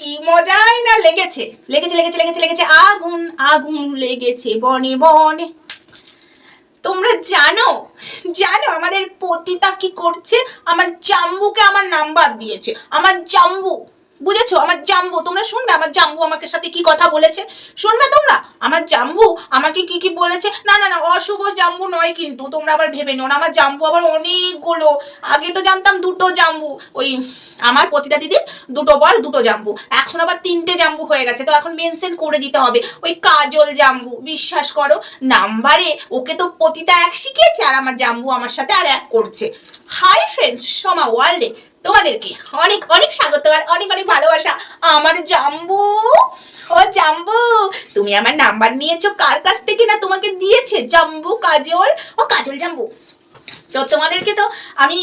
কি মজাই না লেগেছে? লেগেছে লেগেছে লেগেছে লেগেছে, আগুন আগুন লেগেছে বনে বনে। তোমরা জানো জানো আমাদের পতিতা কি করছে? আমার জাম্বুকে আমার নাম্বার দিয়েছে। আমার জাম্বু। বুঝেছ? আমার জাম্বু, তোমরা শুনবে আমার জাম্বু আমাকে সাথে কি কথা বলেছে? শুনবে তোমরা? আমার জাম্বু আমাকে কি কি বলেছে? না না না, অশুভ জাম্বু নয় কিন্তু, তোমরা আবার ভেবে নিও না, আমার জাম্বু আবার অনেকগুলো। আগে তো জানতাম দুটো জাম্বু, ওই আমার পতিতা দিদির দুটো বর, দুটো জাম্বু। এখন আবার তিনটে জাম্বু হয়ে গেছে, তো এখন মেনশন করে দিতে হবে। ওই কাজল জাম্বু, বিশ্বাস করো, নাম্বারে ওকে তো পতিতা এক শিখিয়েছে, আর আমার জাম্বু আমার সাথে আর এক করছে। হাই ফ্রেন্ডস সোমা ওয়ার্ল্ডে তোমাদেরকে অনেক অনেক স্বাগত আর অনেক অনেক ভালোবাসা। আমার জাম্বু, ও জাম্বু, তুমি আমার নাম্বার নিয়েছো কার কাছ থেকে না তোমাকে দিয়েছে? জাম্বু, কাজল, ও কাজল জাম্বু। তো তোমাদেরকে তো আমি,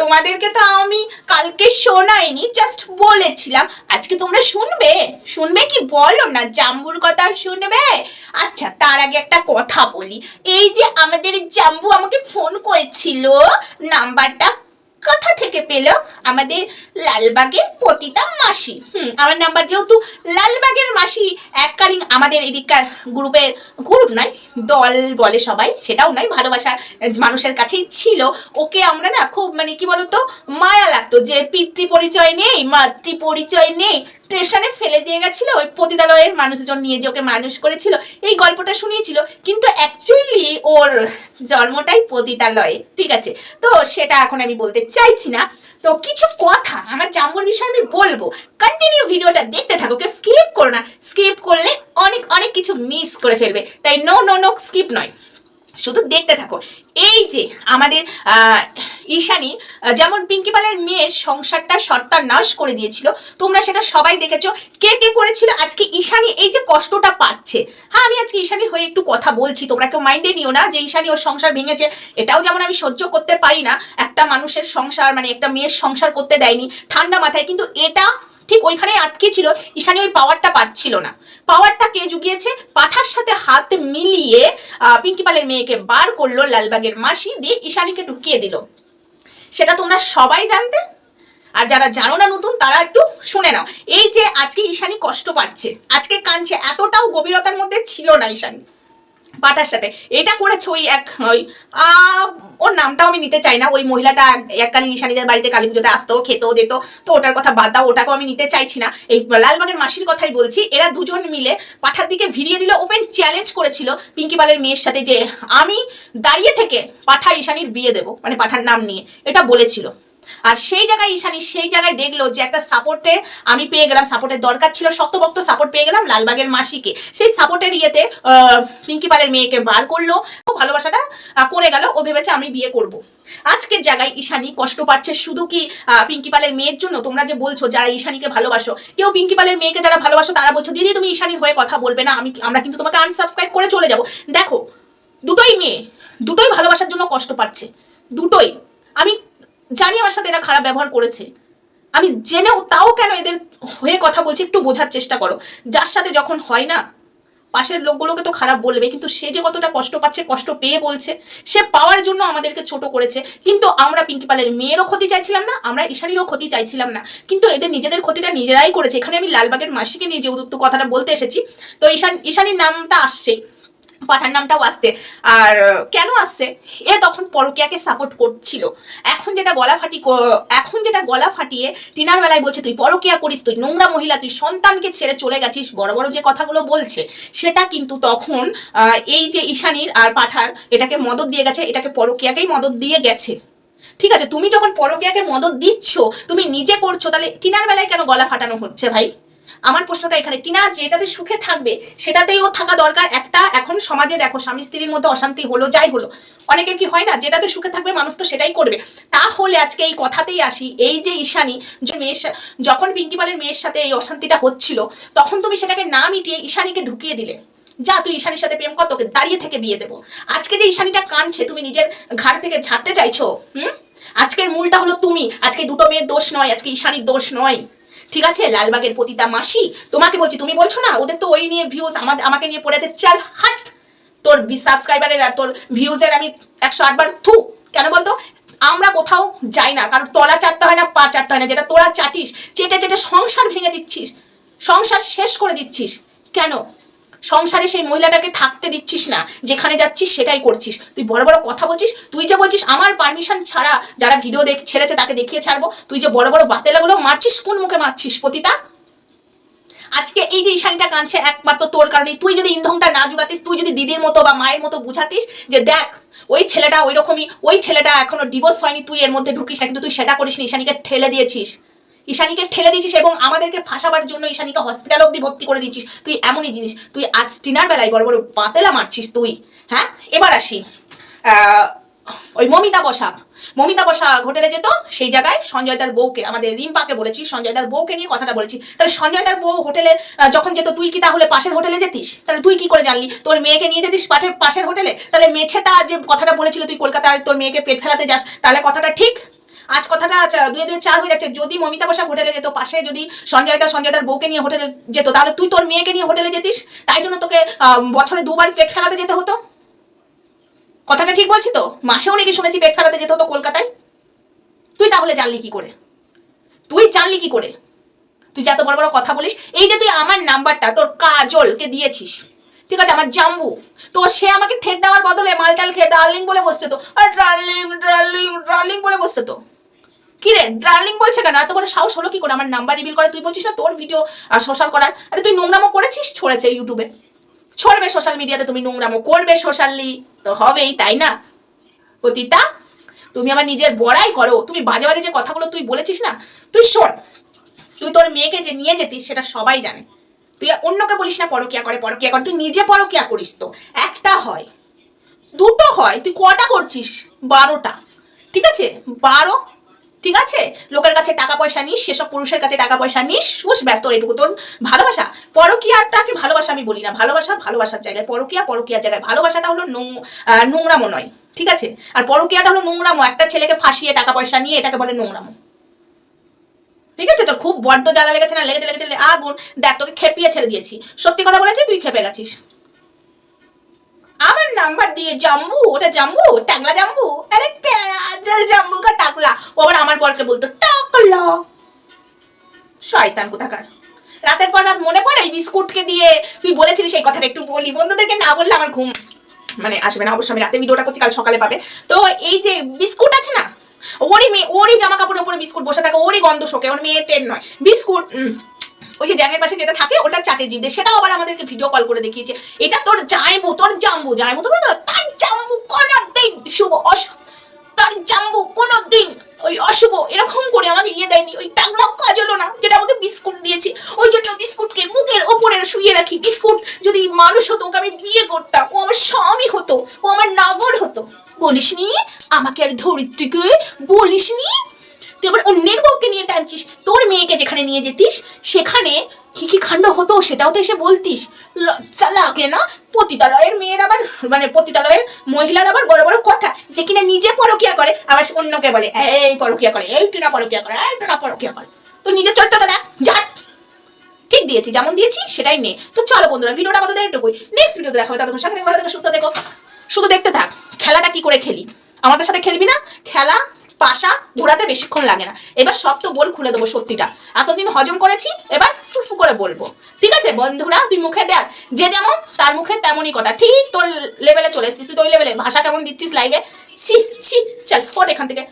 তোমাদেরকে তো আমি কালকে শোনাইনি জাস্ট বলেছিলাম। আজকে তোমরা শুনবে? শুনবে কি বলো না? জাম্বুর কথা শুনবে? আচ্ছা তার আগে একটা কথা বলি। এই যে আমাদের জাম্বু আমাকে ফোন করেছিল, নাম্বারটা কোথা থেকে পেল আমাদের লালবাগের পতিতা মাসি। হুম, আমার নাম্বার যেহেতু লালবাগের মাসি, এককালীন আমাদের এদিককার গ্রুপের গ্রুপ নয়, দল বলে সবাই, সেটাও নয়, ভালোবাসা মানুষের কাছেই ছিল। ওকে আমরা না খুব মানে কি বলতো, মায়া লাগতো যে পিতৃ পরিচয় নেই মাতৃ পরিচয় নেই স্টেশনে ফেলে দিয়ে গেছিল, ওই পতিতালয়ের মানুষজন নিয়ে যে ওকে মানুষ করেছিল, এই গল্পটা শুনিয়েছিল। কিন্তু অ্যাকচুয়ালি ওর জন্মটাই পতিতালয়ে, ঠিক আছে? তো সেটা এখন আমি বলতে চাইছি না। তো কিছু কথা আমার জাম্বুর বিষয়ে আমি বলব। কন্টিনিউ ভিডিওটা দেখতে থাকো, কেউ স্কিপ করো না। স্কিপ করলে অনেক অনেক কিছু মিস করে ফেলবে। তাই নো নো নো স্কিপ নয়। শুধু দেখতে থাকো। এই যে আমাদের ঈশানী যেমন পিঙ্কি পালের মেয়ের সংসারটা সর্তার করে দিয়েছিল, তোমরা সেটা সবাই দেখেছ। কে কে করেছিল? আজকে ঈশানী এই যে কষ্টটা পাচ্ছে। হ্যাঁ আমি আজকে ঈশানীর হয়ে একটু কথা বলছি, তোমরা কেউ মাইন্ডে নিও না যে ঈশানী ওর সংসার ভেঙেছে। এটাও যেমন আমি সহ্য করতে পারি না, একটা মানুষের সংসার মানে একটা মেয়ের সংসার করতে দেয়নি, ঠান্ডা মাথায়। কিন্তু এটা ঠিক ওইখানে আটকে ছিল। ঈশানী ওই পাওয়ারটা পাচ্ছিল না। পাওয়ারটা কে জুগিয়েছে? পাঠার সাথে হাত মিলিয়ে পিঙ্কি পালের মেয়েকে বার করল লালবাগের মাসি, দিয়ে ঈশানীকে ঢুকিয়ে দিল। সেটা তোমরা সবাই জানতে? আর যারা জানো না নতুন, তারা একটু শুনে নাও। এই যে আজকে ঈশানী কষ্ট পাচ্ছে, আজকে কাঁদছে, এতটাও গভীরতার মধ্যে ছিল না ঈশানী। পাটার সাথে। এটা করেছে ওই এক, ওই ওর নামটাও আমি নিতে চাই না। ওই মহিলাটা এককালীন ঈশানীদের বাড়িতে কালী পুজোতে আসতো, খেত, দিত। তো ওটার কথা বাদ দাও, ওটাকেও আমি নিতে চাইছি না। এই লালবাগের মাসির কথাই বলছি, এরা দুজন মিলে পাঠার দিকে ভিড়িয়ে দিল, ওপেন চ্যালেঞ্জ করেছিল পিঙ্কি পালের মেয়ের সাথে যে আমি দাঁড়িয়ে থেকে পাঠা ঈশানীর বিয়ে দেবো মানে পাঠার নাম নিয়ে। এটা বলেছিল। আর সেই জায়গায় ঈশানি সেই জায়গায় দেখল যে একটা সাপোর্টে আমি পেয়ে গেলাম সাপোর্টের দরকার ছিল শক্তভক্ত সাপোর্ট পেয়ে গেলাম লালবাগের মাসিকে। সেই সাপোর্টের ইয়েতে পিঙ্কি পালের মেয়েকে বার করল ভালোবাসাটা করে গেল, ও ভেবেছে আমি বিয়ে করব। আজকের জায়গায় ঈশানী কষ্ট পাচ্ছে শুধু কি পিঙ্কি পালের মেয়ের জন্য? তোমরা যে বলছো যারা ঈশানিকে ভালোবাসো, কেউ পিঙ্কি পালের মেয়েকে যারা ভালোবাসো তারা বলছো, দিদি, তুমি ঈশানীর হয়ে কথা বলবে না, আমি আমরা কিন্তু তোমাকে আনসাবস্ক্রাইব করে চলে যাব। দেখো, দুটোই মেয়ে, দুটোই ভালোবাসার জন্য কষ্ট পাচ্ছে, দুটোই। আমি জানি আমার সাথে এরা খারাপ ব্যবহার করেছে। আমি জেনেও তাও কেন এদের হয়ে কথা বলছি একটু বোঝার চেষ্টা করো। যার সাথে যখন হয় না, পাশের লোকগুলোকে তো খারাপ বলবে, কিন্তু সে যে কতটা কষ্ট পাচ্ছে, কষ্ট পেয়ে বলছে, সে পাওয়ার জন্য আমাদেরকে ছোট করেছে। কিন্তু আমরা পিঙ্কি পালের মেয়েরও ক্ষতি চাইছিলাম না, আমরা ঈশানীরও ক্ষতি চাইছিলাম না। কিন্তু এদের নিজেদের ক্ষতিটা নিজেরাই করেছে। এখানে আমি লালবাগের মাসিকে নিয়ে যে যেহেতু কথাটা বলতে এসেছি, তো ঈশান, ঈশানীর নামটা আসছে। পাঠার নামটাও আসছে। আর কেন আসছে? এ তখন পরকিয়াকে সাপোর্ট করছিল। এখন যেটা গলা ফাটি এখন যেটা গলা ফাটিয়ে টিনার বেলায় বলছে, তুই পরকিয়া করিস, তুই নোংরা মহিলা, তুই সন্তানকে ছেড়ে চলে গেছিস। বড় বড় যে কথাগুলো বলছে, সেটা কিন্তু তখন এই যে ঈশানীর আর পাঠার, এটাকে মদত দিয়ে গেছে, এটাকে পরকিয়াকেই মদত দিয়ে গেছে। ঠিক আছে? তুমি যখন পরকিয়াকে মদত দিচ্ছ, তুমি নিজে করছ, তাহলে টিনার বেলায় কেন গলা ফাটানো হচ্ছে ভাই? আমার প্রশ্নটা এখানে, টিনা যেটাতে সুখে থাকবে, সেটাতেই ও থাকা দরকার। একটা, এখন সমাজে দেখো, স্বামী স্ত্রীর মধ্যে অশান্তি হলো, যাই হলো। অনেকে কি হয় না, যেটাতে সুখে থাকবে মানুষ তো সেটাই করবে। তাহলে আজকে এই কথাতেই আসি, এই যে ঈশানী, যে মেয়ের যখন পিঙ্কি পালের মেয়ের সাথে এই অশান্তিটা হচ্ছিল, তখন তুমি সেটাকে না মিটিয়ে ঈশানিকে ঢুকিয়ে দিলে। যা, তুই ঈশানীর সাথে প্রেম কর, তোকে দাঁড়িয়ে থেকে বিয়ে দেবো। আজকে যে ঈশানিটা কাঁদছে, তুমি নিজের ঘাড় থেকে ঝাড়তে চাইছো, হুম? আজকের মূলটা হলো তুমি, আজকে দুটো মেয়ের দোষ নয়, আজকে ঈশানীর দোষ নয়। ঠিক আছে? লালবাগের পতিতা মাসি তোমাকে বলছি, তুমি বলছো না, ওদের তো ওই নিয়ে ভিউজ আমাকে নিয়ে পড়েছে চাল, হাস! তোর সাবস্ক্রাইবারের তোর ভিউজের আমি একশো আটবার থু। কেন বলতো? আমরা কোথাও যাই না, কারণ তলা চাটতে হয় না, পা চাটতে হয় না, যেটা তোরা চাটিস, চেটে চেটে সংসার ভেঙে দিচ্ছিস, সংসার শেষ করে দিচ্ছিস। কেন? সংসারে সেই মহিলাটাকে থাকতে দিচ্ছিস না, যেখানে যাচ্ছিস সেটাই করছিস। তুই বড় বড় কথা বলছিস, তুই যে বলছিস, আমার পারমিশন ছাড়া যারা ভিডিও দেখ, ছেড়েছে তাকে দেখিয়ে ছাড়বো। তুই যে বড় বড় বাতেলাগুলো মারছিস, কোন মুখে মারছিস, পতিতা? আজকে এই যে ঈশানীটা কাঁদছে, একমাত্র তোর কারণে। তুই যদি ইন্ধনটা না জুগাতিস, তুই যদি দিদির মতো বা মায়ের মতো বুঝাতিস যে দেখ, ওই ছেলেটা ওই রকমই ওই ছেলেটা এখনও ডিভোর্স হয়নি, তুই এর মধ্যে ঢুকিস না, কিন্তু তুই সেটা করিস নি ঈশানীকে ঠেলে দিয়েছিস। ঈশানীকে ঠেলে দিয়েছিস এবং আমাদেরকে ফাঁসাবার জন্য ঈশানীকে হসপিটাল অব্দি ভর্তি করে দিচ্ছিস তুই এমনই জিনিস। তুই আজ ডিনার বেলায় বড় বড় পাতেলা মারছিস তুই হ্যাঁ? এবার আসি। ওই মমিতা বসাক। মমিতা বসা হোটেলে যেত, সেই জায়গায় সঞ্জয় দার বউকে, আমাদের রিম্পাকে বলেছি, সঞ্জয় দার বউকে নিয়ে কথাটা বলেছি। তাহলে সঞ্জয় দার বউ হোটেলে যখন যেত, তুই কি তাহলে পাশের হোটেলে যেতিস? তাহলে তুই কি করে জানলি? তোর মেয়েকে নিয়ে যেতিস পাশের হোটেলে? তাহলে মেছে তা যে কথাটা বলেছিল, তুই কলকাতায় তোর মেয়েকে পেট ফেলাতে যাস, তাহলে কথাটা ঠিক? আজ কথাটা দুয়ে দুয়ে চার হয়ে যাচ্ছে। যদি মমিতা বসা হোটেলে যেত, পাশে যদি সঞ্জয় দা, সঞ্জয় দার বউকে নিয়ে হোটেলে যেত, তাহলে তুই তোর মেয়েকে নিয়ে হোটেলে যেতিস? তাই জন্য তোকে বছরে দুবার পেট ফেলাতে যেতে হতো? কথাটা ঠিক বলছি তো? মাসেও নাকি শুনেছি পেট ফেলাতে যেতে হতো কলকাতায়। তুই তাহলে জানলি কি করে? তুই জানলি কি করে? তুই যত বড় বড় কথা বলিস, এই যে তুই আমার নাম্বারটা, তোর কাজলকে দিয়েছিস, ঠিক আছে? আমার জাম্বু। তো সে আমাকে থেট দেওয়ার বদলে মালটাল খেয়ে ডার্লিং বলে বসছে তো। আর ডার্লিং ডার্লিং ডার্লিং বলে বসছে তো। কি রে ডার্লিং বলছে কেন? এত বড় সাহস হলো কি করে? আমার নাম্বার রিভিল করে। তুই বলছিস না তোর ভিডিও সোশ্যাল করার। আরে তুই নোংরামো করেছিস? ছড়েছে ইউটিউবে ছড়বে সোশ্যাল মিডিয়াতে তুমি নোংরামো করবে সোশ্যালি তো হবেই, তাই না? পতিতা, তুমি আমার নিজের বড়াই করো। তুমি বাজে বাজে যে কথাগুলো তুই বলেছিস না, তুই শোন। তুই তোর মেয়েকে যে নিয়ে যেতিস, সেটা সবাই জানে। তুই অন্যকে বলিস না, পরকিয়া করে পরকিয়া করে। তুই নিজে পরকিয়া করিস তো। একটা হয়। দুটো হয়। তুই কটা করছিস? বারোটা। ঠিক আছে? বারো ঠিক আছে? লোকের কাছে টাকা পয়সা নিস, সেসব পুরুষের কাছে টাকা পয়সা নিস, শুস, ব্যস্ত এটুকু তোর। ভালোবাসা? পরকিয়াটাকে ভালোবাসা আমি বলি না। ভালোবাসা ভালোবাসার জায়গায়। পরকিয়া পরকিয়ার জায়গায়। ভালোবাসাটা হলো নোংরামো নয়। ঠিক আছে? আর পরকিয়াটা হলো নোংরামো। একটা ছেলেকে ফাঁসিয়ে টাকা পয়সা নিয়ে এটাকে বলে নোংরামো। ঠিক আছে? তোর খুব বড্ড জ্বালা লেগেছে না? লেগেছে লেগেছে। আগুন। দেখ, তোকে খেপিয়ে ছেড়ে দিয়েছি। সত্যি কথা বলেছি? তুই খেপে গেছিস। আমার নাম্বার দিয়ে জাম্বু, ওটা জাম্বু টাকলা জাম্বু। আরে কাজল জাম্বু কা টাকলা। ও আবার আমার বরকে বলতো, টাকলা। শয়তান কোথাকার। রাতের পর রাত মনে পড়ে এই বিস্কুটকে দিয়ে? তুই বলেছিলি সেই কথাটা, একটু বলি। বন্ধুদেরকে না বললে আমার ঘুম মানে আসবে না। অবশ্যই আমি রাতে ভিডিওটা করছি, কাল সকালে পাবে। তো এই যে বিস্কুট আছে না, ওরই মেয়ে, ওরই জামা কাপড়ের উপরে বিস্কুট বসে থাকে, ওরই গন্ধ শোকে। ওর মেয়ে পেন নয়। বিস্কুট ওই যে জ্যাঙের পাশে যেটা থাকে, ওটা চাটে জিদে সেটাও আবার আমাদেরকে ভিডিও কল করে দেখিয়েছে। এটা তোর জাইবু তোর জাম্বু। জাইবু তো তার জাম্বু কোনো দিন শুভ অশ তার জাম্বু কোনো দিন ওই অশুভ এরকম করে আমাকে ইয়ে দেয়নি। ওই টাকলা কাজলো না, যেটা আমাকে বিস্কুট দিয়েছে। ওই জন্য বিস্কুটকে বুকের ওপরে শুয়ে রাখি। বিস্কুট যদি মানুষ হতো, ওকে আমি বিয়ে করতাম। ও আমার স্বামী হতো, ও আমার নাগর হতো। বলিসনি? আমাকে আর ধরিত্রীকে বলিসনি? তুই আবার অন্যের বউকে নিয়ে টানছিস? তোর মেয়েকে যেখানে নিয়ে যেতিস, সেখানে কি কি কাণ্ড হতো সেটাও তো এসে বলতিস। লাগে না পতিতালয়ের মেয়ের আবার মানে পতিতালয়ের মহিলার আবার বড় বড় কথা, যে কিনা নিজে পরকিয়া করে, আবার অন্যকে বলে, এই পরকিয়া করে, এই টুনা পরকিয়া করে, এই টুনা পরকিয়া করে। তো নিজের চরিত্রটা দেখ যা ঠিক দিয়েছি, যেমন দিয়েছি, সেটাই নে তো চলো বন্ধুরা, ভিডিওটা কত দেয় একটুকুই নেক্সট ভিডিওতে দেখাবে ততক্ষণ সাথে ভালো থেকো, সুস্থ দেখো শুধু দেখতে থাক, খেলাটা কি করে খেলি? আমাদের সাথে খেলবি না? খেলা পাশা ঘোরাতে বেশিক্ষণ লাগে না। এবার সব তো বল খুলে দেবো সত্যিটা। এতদিন হজম করেছি, এবার ফুফু করে বলব। ঠিক আছে, বন্ধুরা, তুই মুখে দেখ। যে যেমন, তার মুখে তেমনই কথা। ঠিক তোর লেভেলে চলে এসেছিস। তুই তোর লেভেলে ভাষা কেমন দিচ্ছিস লাইভে ছি ছি, চল ফোট এখান থেকে।